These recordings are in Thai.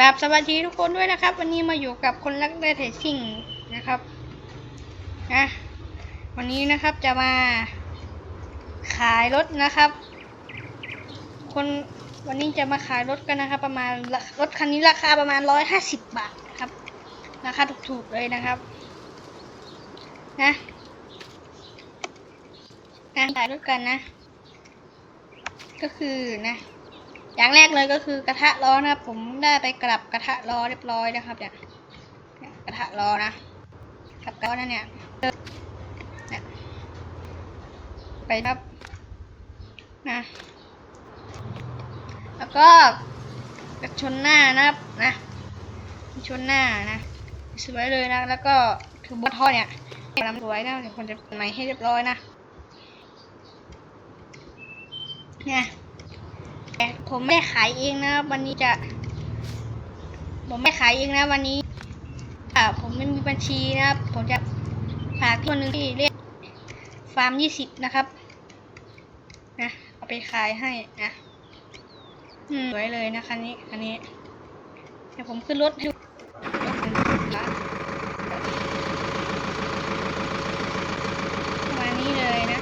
กราบสวัสดีทุกคนด้วยนะครับ วันนี้มาอยู่กับคนรักเรือเทรซิ่งนะครับนะวันนี้นะครับจะมาขายรถนะครับ คนวันนี้จะมาขายรถกันนะครับ ประมาณรถคันนี้ราคาประมาณร้อยห้าสิบบาทครับราคาถูกๆเลยนะครับนะนะขายรถกันนะ ก็คือนะ อย่างแรกเลยก็คือกระทะล้อนะครับ ผมได้ไปกลับกระทะล้อเรียบร้อยนะครับเนี่ยกระทะล้อนะกลับกระทะล้อนั่นเนี่ยไปครับนะแล้วก็กระชนหน้านะครับนะชนหน้านะสวยเลยนะ แล้วก็คือบนท่อเนี่ยลำสวยนะเดี๋ยวคนจะเปลี่ยนใหม่ให้เรียบร้อยนะเนี่ย ผมไม่ขายเองนะวันนี้จะ ผมไม่ขายเองนะวันนี้อ่าผมไม่มีบัญชีนะครับ ผมจะฝากที่คนหนึ่งที่เรียกฟาร์มยี่สิบนะครับ นะเอาไปขายให้นะสวยเลยนะคันนี้คันนี้เดี๋ยวผมขึ้นรถให้ดูรถผมนะประมาณนี้เลยนะ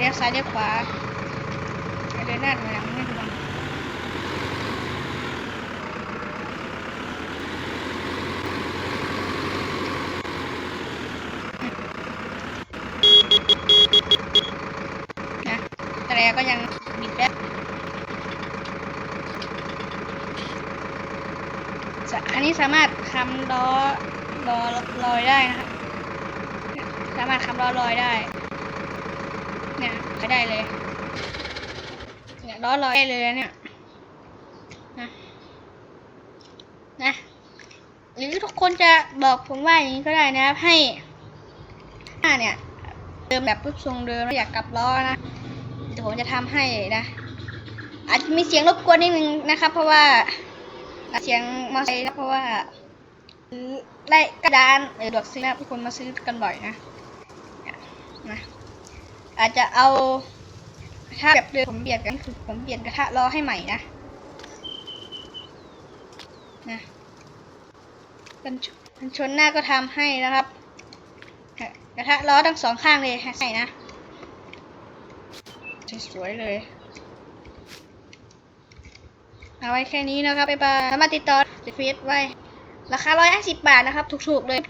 เลี้ยวซ้ายเลี้ยวขวาเดินหน้าถอยหลังไม่ถูกนะแต่ก็ยังบิดแล้วจะอันนี้สามารถคำล้อล้อลอยได้นะครับสามารถคำล้อลอยได้ ไปได้เลย เนี่ยล้อลอยได้เลยนะเนี่ย นะ นะหรือทุกคนจะบอกผมว่าอย่างนี้ก็ได้นะครับ ให้หน้าเนี่ย เดิมแบบรูปทรงเดิมไม่อยากกลับล้อนะเดี๋ยวผมจะทำให้นะ อาจจะมีเสียงรบกวนนิดนึงนะครับ เพราะว่าเสียงมอเตอร์ไซค์นะเพราะว่าซื้อไล่กระดานเออดอกซื้อนะทุกคนมาซื้อกันบ่อยนะนะ อาจจะเอาถ้าแบบเดิมผมเปลี่ยนกันคือผมเปลี่ยนกระทะล้อให้ใหม่นะนะกันชกันชนหน้าก็ทำให้นะครับ กระทะล้อทั้งสองข้างเลยให้นะสวยเลย เอาไว้แค่นี้นะครับบ๊ายบายสามารถติดต่อเฟซไว้ ราคา 150 บาทนะครับ ถูกๆเลย